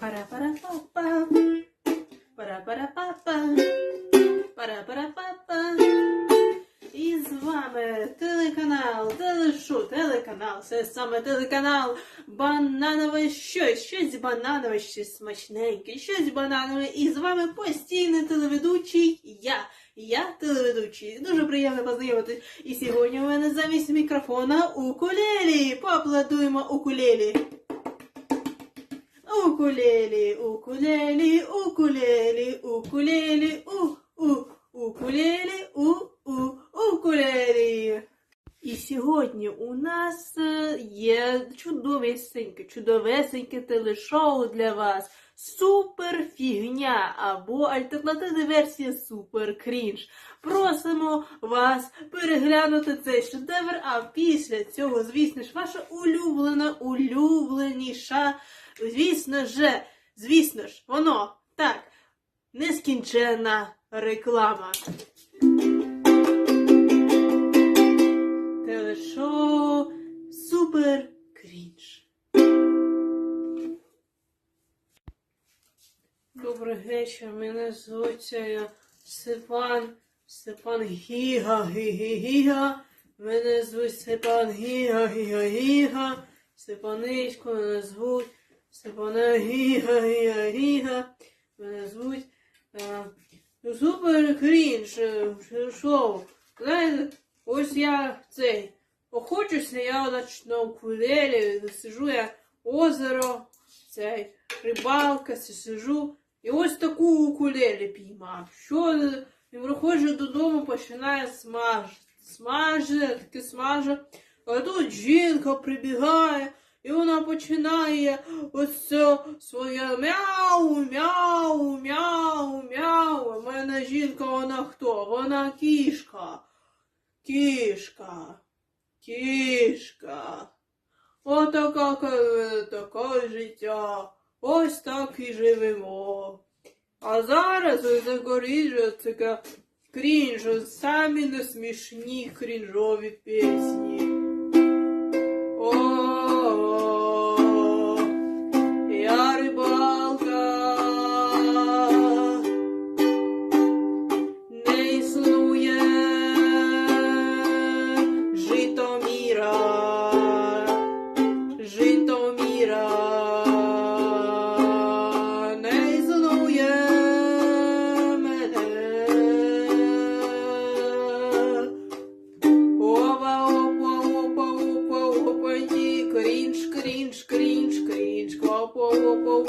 Пара-пара-па-па. Пара-пара-па-па. Пара-пара-па-па. І з вами телеканал, телешо, телеканал. Це саме телеканал Бананове щось, щось бананове, щось смачненьке, щось бананове. І з вами постійний телеведучий я. Я телеведучий. Дуже приємно познайомитись. І сьогодні у мене замість мікрофона укулелі. Поаплодуємо укулелі. Укулелі, укулелі, укулелі, укулелі, у, у, укулелі, у, у, укулелі. І сьогодні у нас е, є чудовесеньке, чудовесеньке телешоу для вас. Супер фігня або альтернативна версія Супер Крінж. Просимо вас переглянути цей шедевр, а після цього, звісно ж, ваша улюблена, улюбленіша, звісно ж, звісно ж, воно так, нескінченна реклама. Добрий вечір, мене звуться Степан, Степан Гіга, Гіга, Гіга. Мене звуть Степан Гіга, Гіга, Гіга. Степаничко мене звуть Степана Гіга, Гіга, Гіга. Мене звуть е, Супер Крінж шоу. Знаєте, ось я цей охочуся, я значить, на укулелі, сижу я озеро, цей рибалка, си- сижу. І ось таку укулелі піймав. Що і приходжу додому, починає смажити. Смаже, таке смаже. А тут жінка прибігає, і вона починає ось це своє мяу, мяу, мяу, мяу. У мене жінка, вона хто? Вона кішка. Кішка. Кішка. Отака ка- таке життя. Ось так і живемо. А зараз ви загоріже таке крінж, самі несмішні крінжові пісні.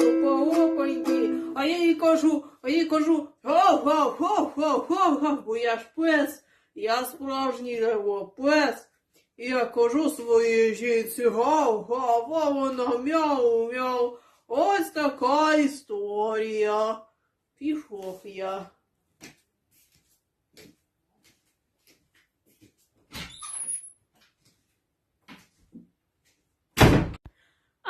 Опа, опа. А я їй кажу, а їй кажу, гав, гав, гав, гав, гав, гав, бо я ж пес, я справжній його пес. І я кажу своїй жінці, гав, гав, а вона мяу, мяу. Ось така історія. Пішов я.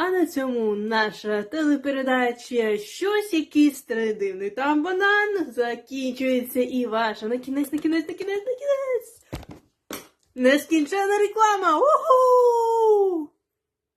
А на цьому наша телепередача щось якийсь дивний там банан закінчується і ваша на кінець, на кінець, на кінець, на кінець. Нескінчена реклама! Уху!